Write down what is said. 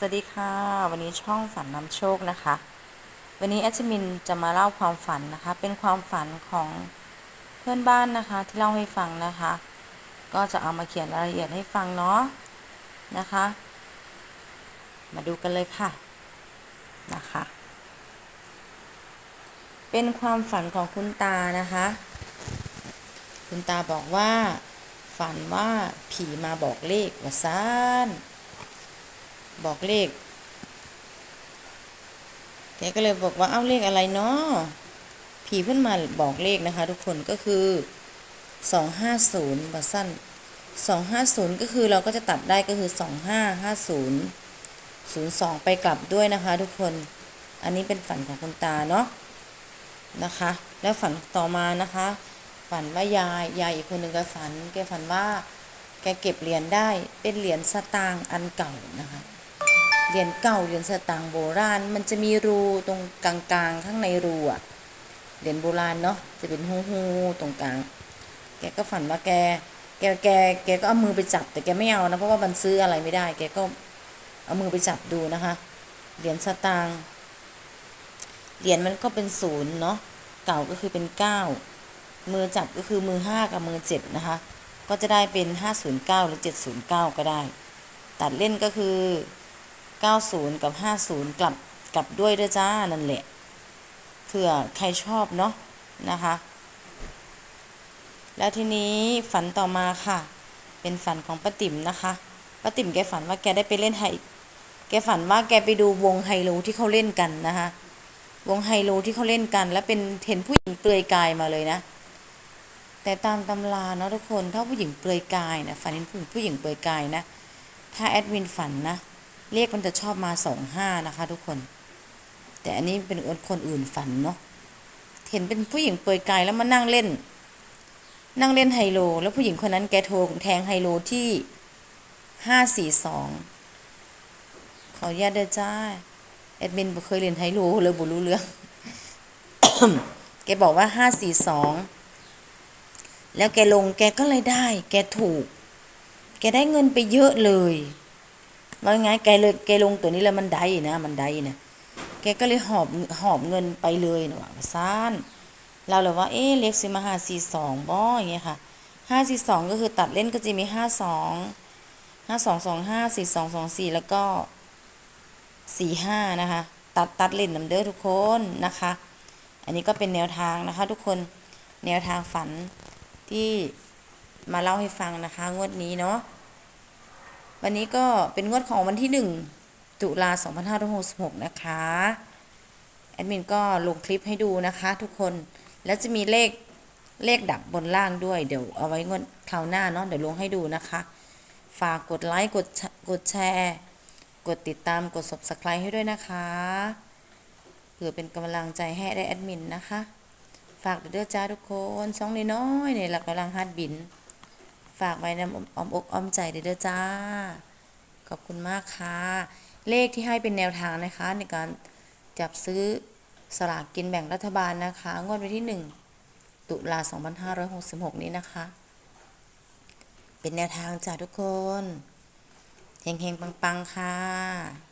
สวัสดีค่ะ วันนี้ช่องฝันนำโชคนะคะ วันนี้แอดมินจะมาเล่าความฝันนะคะ เป็นความฝันของเพื่อนบ้านนะคะ ที่เล่าให้ฟังนะคะ ก็จะเอามาเขียนรายละเอียดให้ฟังเนาะนะคะ มาดูกันเลยค่ะนะคะ เป็นความฝันของคุณตานะคะ คุณตาบอกว่า ฝันว่าผีมาบอกเลขว่าซ่าน บอกเลข แกก็เลยบอกว่าเอ้าเลขอะไรเนาะผีเพิ่อนมาบอกเลขนะคะ ทุกคนก็คือสองห้าศูนย์บัสั้นสองห้าศูนย์ก็คือเราก็จะตัดได้ก็คือสองห้าห้าศูนย์ศูนย์สองไปกลับด้วยนะคะ ทุกคน อันนี้เป็นฝันของคุณตาเนาะนะคะ แล้วฝันต่อมานะคะ ฝันว่ายายยายอีกคนหนึ่งก็ฝัน แกฝันว่าแกเก็บเหรียญได้เป็นเหรียญสตางค์อันเก่านะคะ เหรียญเก่าเหรียญสตางค์โบราณ มันจะมีรูตรงกลางๆ ข้างในรูอะเหรียญโบราณเนาะจะเป็นหูหูๆตรงกลาง แกก็ฝันว่าแก แกแกแกก็เอามือไปจับแต่แกไม่เอานะเพราะว่ามันซื้ออะไรไม่ได้ แกก็เอามือไปจับดูนะคะ เหรียญสตางค์เหรียญมันก็เป็นศูนย์เนาะเก่าก็คือเป็นเก้ามือจับก็คือมือห้ากับมือเจ็ดนะคะ ก็จะได้เป็นห้าศูนย์เก้าหรือเจ็ดศูนย์เก้าก็ได้ ตัดเล่นก็คือ 90 กับ 50 กลับกลับด้วยด้วยจ้า นั่นแหละเผื่อใครชอบเนาะนะคะ แล้วทีนี้ฝันต่อมาค่ะ เป็นฝันของป้าติ๋มนะคะป้าติ๋มแกฝันว่าแกได้ไปเล่นไฮแกฝันว่าแกไปดูวงไฮโลที่เขาเล่นกันนะคะวงไฮโลที่เขาเล่นกัน แล้วเป็นเห็นผู้หญิงเปลือยกายมาเลยนะ แต่ตามตำราเนาะทุกคนถ้าผู้หญิงเปลือยกายนะฝันเห็นผู้ผู้หญิงเปลือยกายนะ ถ้าแอดมินฝันนะ เลขมันจะชอบมาสองห้านะคะ ทุกคน แต่อันนี้เป็นคนอื่นฝันเนาะเห็นเป็นผู้หญิงเปลือยกายแล้วมานั่งเล่น นั่งเล่นไฮโล แล้วผู้หญิงคนนั้นแกโทรแทงไฮโลที่ห้าสี่สองขออนุญาตเด้อจ้าแอดมินบ่เคยเล่นไฮโลเลยบ่รู้เรื่องแกบอกว่าห้าสี่สองแล้วแกลงแกก็เลยได้ แกถูก แกได้เงินไปเยอะเลย ว่าไงแกเลยแกลงตัวนี้แล้วมันได้นะ มันได้นะแกก็เลยหอบหอบเงินไปเลยนะว่าซ่านเราเลยว่าเอ๊ะเล็กสิมาห้าสี่สองบ่อย่างเงี้ยค่ะห้าสี่สองก็คือตัดเล่นก็จะมีห้าสองห้าสองสองห้าสี่สองสองสี่แล้วก็สี่ห้านะคะ ตัดตัดเล่นน้ำเด้อทุกคนนะคะ อันนี้ก็เป็นแนวทางนะคะ ทุกคนแนวทางฝันที่มาเล่าให้ฟังนะคะ งวดนี้เนาะ วันนี้ก็เป็นงวดของวันที่ 1 ตุลา2566 นะคะ แอดมินก็ลงคลิปให้ดูนะคะทุกคน แล้วจะมีเลขเลขดับบนล่างด้วย เดี๋ยวเอาไว้งวดคราวหน้าเนาะ เดี๋ยวลงให้ดูนะคะ ฝากกดไลค์ กดกดแชร์ กดติดตาม กด subscribe ให้ด้วยนะคะ เพื่อเป็นกำลังใจให้ได้แอดมินนะคะ ฝากเด้อจ้าทุกคนช่องน้อยๆเนี่ยหลักกำลังฮัดบิน ฝากไว้นอ้อมอกอ้อมใจเด้อจ้า ขอบคุณมากค่ะ เลขที่ให้เป็นแนวทางนะคะ ในการจับซื้อสลากกินแบ่งรัฐบาลนะคะ งวดวันที่ 1 ตุลา2566 นี้นะคะ เป็นแนวทางจ้าทุกคนเฮงๆ ปังๆ ค่ะ